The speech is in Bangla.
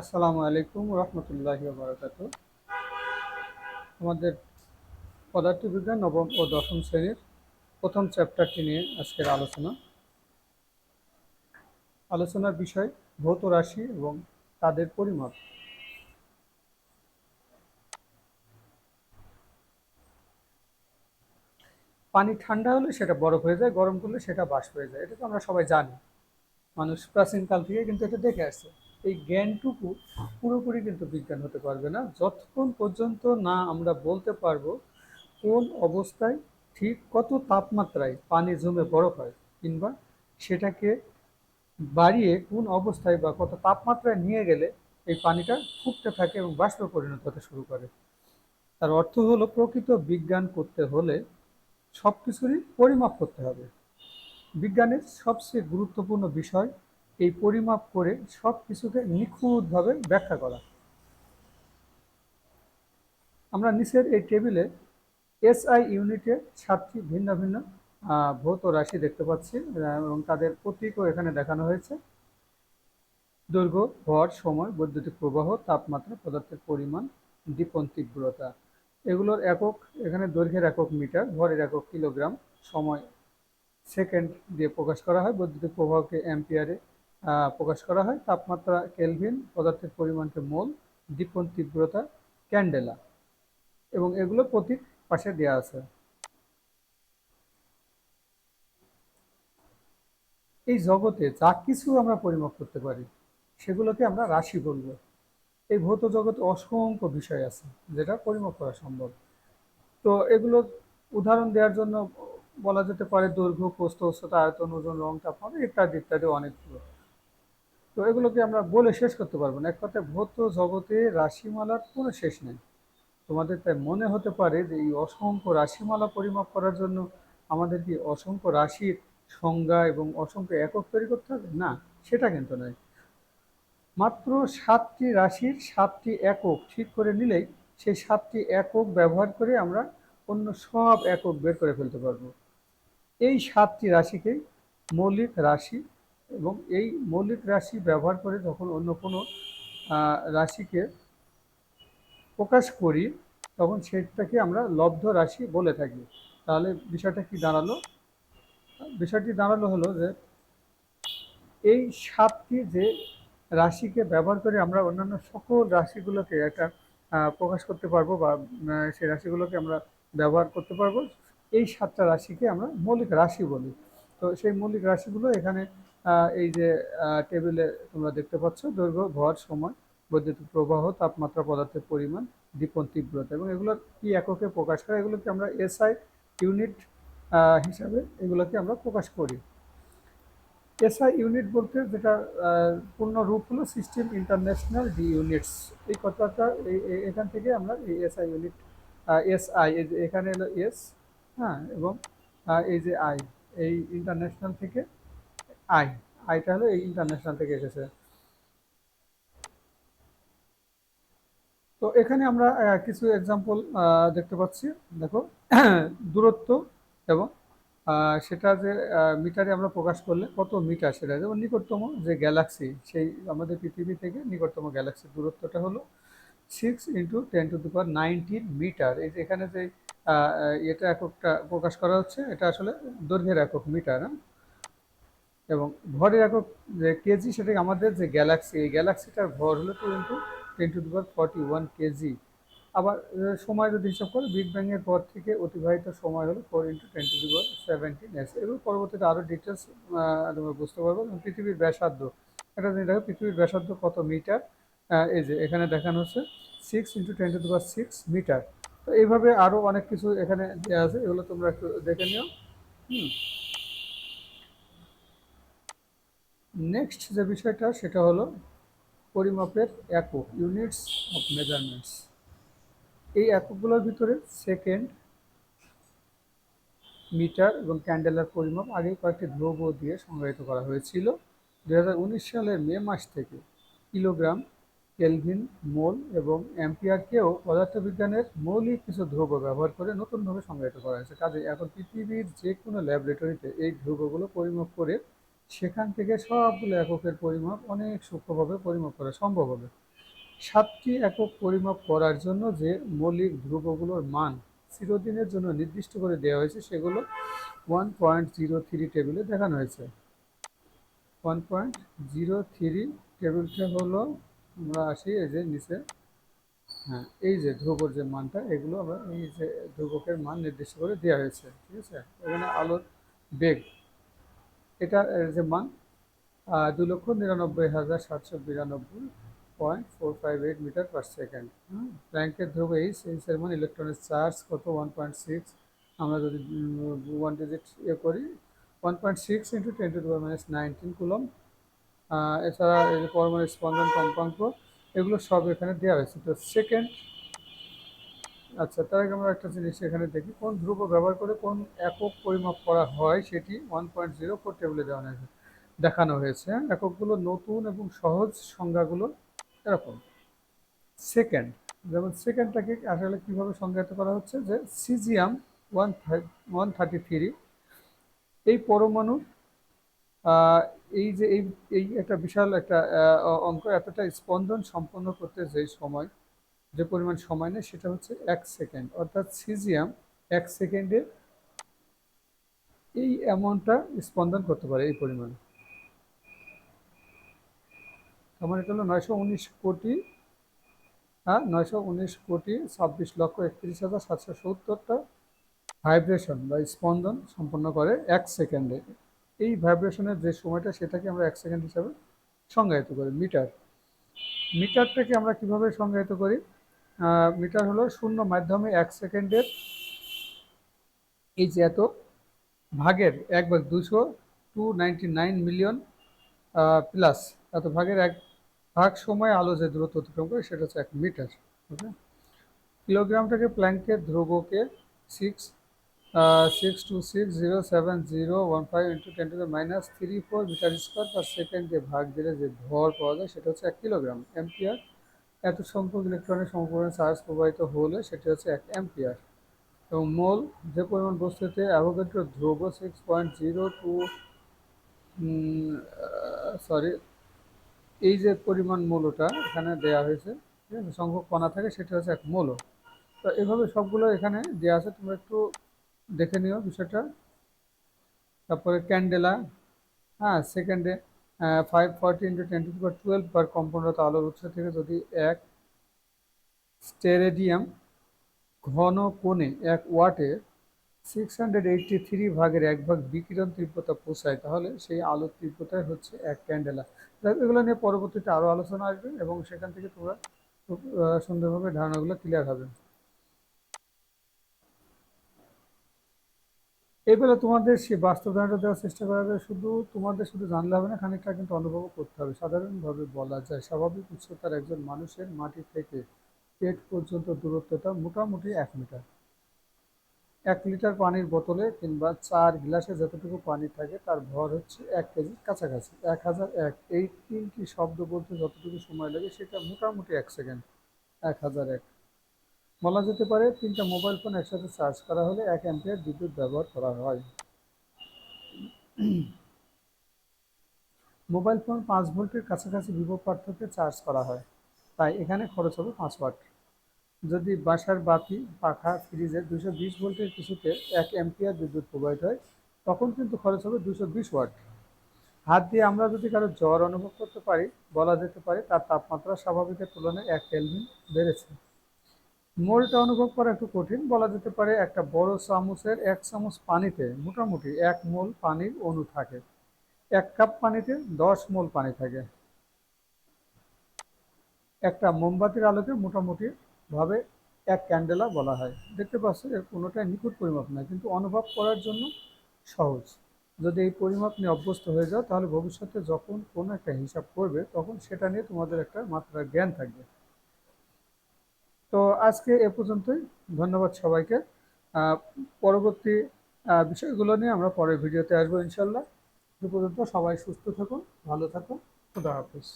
আসসালামু আলাইকুম রহমতুল্লাহ বারকাত আমাদের পদার্থবিজ্ঞান নবম ও দশম শ্রেণির প্রথম চ্যাপ্টারটি নিয়ে আজকের আলোচনা। আলোচনার বিষয় ভৌত রাশি এবং তাদের পরিমাপ। পানি ঠান্ডা হলে সেটা বরফ হয়ে যায়, গরম করলে সেটা বাষ্প হয়ে যায়। এটা তো আমরা সবাই জানি। মানুষ প্রাচীনকাল থেকে কিন্তু এটা দেখে আসছে। এই জ্ঞানটুকু পুরোপুরি কিন্তু বিজ্ঞান হতে পারবে না। যতক্ষণ পর্যন্ত না আমরা বলতে পারব কোন অবস্থায় ঠিক কত তাপমাত্রায় পানি জমে বরফ হয় কিংবা সেটাকে বাড়িয়ে কোন অবস্থায় বা কত তাপমাত্রায় নিয়ে গেলে এই পানিটা ফুটতে থাকে এবং বাষ্পে পরিণত হতে শুরু করে। তার অর্থ হলো প্রকৃত বিজ্ঞান করতে হলে সব কিছুরই পরিমাপ করতে হবে। বিজ্ঞানের সবচেয়ে গুরুত্বপূর্ণ বিষয় এই পরিমাপ করে সব কিছুকে নিখুঁতভাবে ব্যাখ্যা করা। আমরা নিচের এই টেবিলে এসআই ইউনিটের সাতটি ভিন্ন ভিন্ন ভৌত রাশি দেখতে পাচ্ছি এবং তাদের প্রতীকও এখানে দেখানো হয়েছে। দৈর্ঘ্য, ভর, সময়, বৈদ্যুতিক প্রবাহ, তাপমাত্রা, পদার্থের পরিমাণ দীপন তীব্রতা। এগুলোর একক, এখানে দৈর্ঘ্যের একক মিটার, ভরের একক কিলোগ্রাম, সময় সেকেন্ড দিয়ে প্রকাশ করা হয়। বৈদ্যুতিক প্রবাহকে অ্যাম্পিয়ারে প্রকাশ করা হয়। তাপমাত্রা কেলভিন পদার্থের পরিমাণকে মোল দীপন তীব্রতা, ক্যান্ডেলা এবং এগুলো প্রতীক পাশে দেওয়া আছে। এই জগতে যা কিছু আমরা পরিমাপ করতে পারি, সেগুলোকে আমরা রাশি বলব। এই ভৌত জগতে অসংখ্য বিষয় আছে যেটা পরিমাপ করা সম্ভব। তো এগুলো উদাহরণ দেওয়ার জন্য বলা যেতে পারে দৈর্ঘ্য, প্রস্থ, উচ্চতা, আয়তন, ওজন, রং, তাপমাত্রা ইত্যাদি ইত্যাদি অনেকগুলো। তো এগুলোকে আমরা বলে শেষ করতে পারব না। এক কথায় ভৌত জগতে রাশিমালার কোনো শেষ নেই। তোমাদের তাই মনে হতে পারে যে এই অসংখ্য রাশিমালা পরিমাপ করার জন্য আমাদের কি অসংখ্য রাশির সংজ্ঞা এবং অসংখ্য একক তৈরি করতে হবে? না, সেটা কিন্তু নয়। মাত্র সাতটি রাশির সাতটি একক ঠিক করে নিলেই সেই সাতটি একক ব্যবহার করে আমরা অন্য সব একক বের করে ফেলতে পারব। এই সাতটি রাশিকেই মৌলিক রাশি এবং এই মৌলিক রাশি ব্যবহার করে যখন অন্য কোনো রাশিকে প্রকাশ করি, তখন সেটাকে আমরা লব্ধ রাশি বলে থাকি। তাহলে বিষয়টা কি দাঁড়াল? বিষয়টি দাঁড়াল হলো যে, এই সাতটি যে রাশিকে ব্যবহার করে আমরা অন্যান্য সকল রাশিগুলোকে একটা প্রকাশ করতে পারব বা সেই রাশিগুলোকে আমরা ব্যবহার করতে পারব, এই সাতটা রাশিকে আমরা মৌলিক রাশি বলি। তো সেই মৌলিক রাশিগুলো এখানে এই যে টেবিলে তোমরা দেখতে পাচ্ছ, দৈর্ঘ্য, ভর, সময়, বৈদ্যুতিক প্রবাহ, তাপমাত্রা, পদার্থের পরিমাণ দীপন তীব্রতা এবং এগুলো কি এককে প্রকাশ করে? এগুলোকে আমরা এসআই ইউনিট হিসাবে এগুলোকে আমরা প্রকাশ করি। এসআই ইউনিট বলতে যেটা পূর্ণ রূপ হলো সিস্টেম ইন্টারন্যাশনাল ডি ইউনিটস এই কথাটা এই- এই- এখান থেকে আমরা এই এসআই ইউনিট এসআই এখানে হলো এস হ্যাঁ এবং এই যে আই এই ইন্টারন্যাশনাল থেকে আই আইটা হলো এই ইন্টারন্যাশনাল থেকে এসেছে। তো এখানে আমরা কিছু এক্সাম্পল দেখতে পাচ্ছি। দেখো, দূরত্ব এবং সেটা যে মিটারে আমরা প্রকাশ করলে কত মিটার সেটা, যেমন নিকটতম যে গ্যালাক্সি সেই আমাদের পৃথিবী থেকে নিকটতম গ্যালাক্সির দূরত্বটা হলো six into ten to the power nineteen metre. এই যে এখানে যে এটা এককটা প্রকাশ করা হচ্ছে, এটা আসলে দৈর্ঘ্যের একক মিটার হ্যাঁ? এবং ভরের একক যে কেজি সেটা আমাদের যে গ্যালাক্সি এই গ্যালাক্সিটার ভর হলো two into ten to the power forty one KG আবার সময় যদি হিসাব করে বিগ ব্যাংয়ের পর থেকে অতিবাহিত সময় হলো four into ten to the power seventeen S এগুলো পরবর্তীতে আরও ডিটেলস তোমরা বুঝতে পারব। এবং পৃথিবীর ব্যাসার্ধ, এটা যদি দেখো, পৃথিবীর ব্যাসার্ধ কত মিটার? এই যে, এখানে দেখানো হচ্ছে six into ten to the six metre. তো এইভাবে আরও অনেক কিছু এখানে দেওয়া আছে, এগুলো তোমরা একটু দেখে নিও। হুম। নেক্সট যে বিষয়টা, সেটা হলো পরিমাপের একক ইউনিটস অফ মেজারমেন্টস এই এককগুলোর ভিতরে সেকেন্ড মিটার এবং ক্যান্ডেলার পরিমাপ আগে কয়েকটি ধ্রুব দিয়ে সংজ্ঞায়িত করা হয়েছিল। দু হাজার উনিশ সালের মে মাস থেকে কিলোগ্রাম, কেলভিন, মোল এবং অ্যাম্পিয়ারকেও পদার্থবিজ্ঞানের মৌলিক কিছু ধ্রুব ব্যবহার করে নতুনভাবে সংজ্ঞায়িত করা হয়েছে। কাজে এখন পৃথিবীর যে কোনো ল্যাবরেটরিতে এই ধ্রুবগুলো পরিমাপ করে সেখান থেকে সবগুলো এককের পরিমাপ অনেক সূক্ষ্মভাবে পরিমাপ করা সম্ভব হবে। সাতটি একক পরিমাপ করার জন্য যে মৌলিক ধ্রুবগুলোর মান চিরদিনের জন্য নির্দিষ্ট করে দেওয়া হয়েছে, সেগুলো ওয়ান পয়েন্ট জিরো থ্রি টেবিলে দেখানো হয়েছে। ওয়ান পয়েন্ট জিরো থ্রি টেবিলটা হলো, আমরা আসি এই যে নিচে। হ্যাঁ এই যে ধ্রুবর যে মানটা, এগুলো আমরা এই যে ধ্রুবকের মান নির্দিষ্ট করে দেওয়া হয়েছে, ঠিক আছে? এখানে আলোর বেগ এটা যে মান দু লক্ষ নিরানব্বই হাজার সাতশো বিরানব্বই point four five eight metre per second প্ল্যাঙ্কের ধ্রুব এইচ এইচের মান ইলেকট্রনের চার্জ কত? ওয়ান পয়েন্ট সিক্স আমরা যদি ওয়ান ডিজিট ইয়ে করি one point six into ten to power minus nineteen coulomb. এছাড়া এই পরমাণু স্পন্দন কম্পাঙ্ক এগুলো সব এখানে দেওয়া হয়েছে। তো সেকেন্ড আচ্ছা তার আগে আমরা একটা জিনিস এখানে দেখি। কোন ধ্রুব ব্যবহার করে কোন একক পরিমাপ করা হয় সেটি ওয়ান পয়েন্ট জিরো ফোর টেবিলে দেওয়া হয়েছে, দেখানো হয়েছে। এককগুলো নতুন এবং সহজ সংজ্ঞাগুলো এরকম। সেকেন্ড যেমন সেকেন্ডটাকে আসলে কীভাবে সংজ্ঞায়িত করা হচ্ছে? যে caesium one one thirty three এই পরমাণু এই যে এই এই একটা বিশাল একটা অঙ্ক, এতটা স্পন্দন সম্পন্ন করতে যে সময় যে পরিমাণ সময় নেয় সেটা হচ্ছে এক সেকেন্ড। অর্থাৎ সিজিয়াম এক সেকেন্ডে এই অ্যামাউন্টটা স্পন্দন করতে পারে এই পরিমাণ। আমার এটা হলো নয়শো উনিশ কোটি হ্যাঁ? নয়শো উনিশ কোটি ছাব্বিশ লক্ষ একত্রিশ হাজার সাতশো সত্তরটা ভাইব্রেশন বা স্পন্দন সম্পন্ন করে এক সেকেন্ডে। এই ভাইব্রেশনের যে সময়টা সেটাকে আমরা এক সেকেন্ড হিসাবে সংজ্ঞায়িত করি, মিটার। মিটারটাকে আমরা কীভাবে সংজ্ঞায়িত করি? মিটার হলো শূন্য মাধ্যমে এক সেকেন্ডের। এই যে এত ভাগের এক ভাগ দুশো two ninety nine million plus এত ভাগের এক ভাগ সময় আলো যে দূরত্ব অতিক্রম করে সেটা হচ্ছে এক মিটার ওকে কিলোগ্রামটাকে প্ল্যাঙ্কের ধ্রুবকে six six two six zero seven zero one five into ten to minus three four metre square per second যে ভাগ দিলে যে ভর পাওয়া যায় সেটা হচ্ছে এক কিলোগ্রাম এম্পিয়ার এত সংখ্যক ইলেকট্রনের সমপরিমাণ চার্জ প্রবাহিত হলে সেটি হচ্ছে এক অ্যাম্পিয়ার এবং মোল যে পরিমাণ বস্তুতে অ্যাভোগেট্রো ধ্রুব six point zero two sorry এই যে পরিমাণ মূলটা এখানে দেয়া হয়েছে, ঠিক আছে, সংখ্যক কণা থাকে সেটা হচ্ছে এক মূল। তো এভাবে সবগুলো এখানে দেওয়া আছে, তোমরা একটু দেখে নিও বিষয়টা। তারপরে ক্যান্ডেলা হ্যাঁ সেকেন্ডে five forty into ten to twelve বার কম্পাউন্ডত আলোর উৎস থেকে যদি এক স্টেরেডিয়াম ঘন কোণে এক ওয়াটে সিক্স হান্ড্রেড এইটটি থ্রি ভাগের এক ভাগ বিকিরণ তীব্রতা পোষায়, তাহলে সেই আলোর তীব্রতাই হচ্ছে এক ক্যান্ডেলা। এগুলো নিয়ে পরবর্তীতে আরও আলোচনা আসবে এবং সেখান থেকে তোমরা খুব সুন্দরভাবে ধারণাগুলো ক্লিয়ার হবে। এই বেলা তোমাদের সে বাস্তব ধারণা দেওয়ার চেষ্টা করা হবে শুধু তোমাদের শুধু জানলে হবে না, খানিকটা কিন্তু অনুভব করতে হবে। সাধারণভাবে বলা যায় স্বাভাবিক উচ্চতার একজন মানুষের মাটি থেকে পেট পর্যন্ত দূরত্বটা মোটামুটি এক মিটার। এক লিটার পানির বোতলে কিংবা চার গ্লাসে যতটুকু পানি থাকে তার ভর হচ্ছে এক কেজির কাছাকাছি। এক হাজার এক, এই তিনটি শব্দ বলতে যতটুকু সময় লাগে সেটা মোটামুটি এক সেকেন্ড। এক হাজার এক। বলা যেতে পারে, তিনটা মোবাইল ফোন একসাথে চার্জ করা হলে এক অ্যাম্পিয়ার বিদ্যুৎ ব্যবহার করা হয়। মোবাইল ফোন পাঁচ ভোল্টের কাছাকাছি বিভব পার্থক্যে চার্জ করা হয়, তাই এখানে খরচ হবে পাঁচ ওয়াট। যদি বাসার বাতি, পাখা, ফ্রিজে দুশো বিশ ভোল্টের কিছুতে এক অ্যাম্পিয়ার বিদ্যুৎ প্রবাহিত হয়, তখন কিন্তু খরচ হবে দুশো বিশ ওয়াট। হাত দিয়ে আমরা যদি কারও জ্বর অনুভব করতে পারি, বলা যেতে পারে তার তাপমাত্রা স্বাভাবিকের তুলনায় এক কেলভিন বেড়েছে। মোলটা অনুভব করা একটু কঠিন, বলা যেতে পারে একটা বড় চামচের এক চামচ পানিতে মোটামুটি এক মোল পানির অণু থাকে। এক কাপ পানিতে দশ মোল পানি থাকে। একটা মোমবাতির আলোকে মোটামুটি ভাবে এক ক্যান্ডেলা বলা হয়। দেখতে পাচ্ছ এর কোনোটাই নিখুঁত পরিমাপ নয় কিন্তু অনুভব করার জন্য সহজ। যদি এই পরিমাপ নিয়ে অভ্যস্ত হয়ে যাও, তাহলে ভবিষ্যতে যখন কোনো একটা হিসাব করবে, তখন সেটা নিয়ে তোমাদের একটা মাত্রার জ্ঞান থাকবে। তো আজকে এ পর্যন্তই। ধন্যবাদ সবাইকে। পরবর্তী বিষয়গুলো নিয়ে আমরা পরের ভিডিওতে আসব ইনশাল্লাহ। এ পর্যন্ত সবাই সুস্থ থাকুন, ভালো থাকুন। খুদা হাফিজ।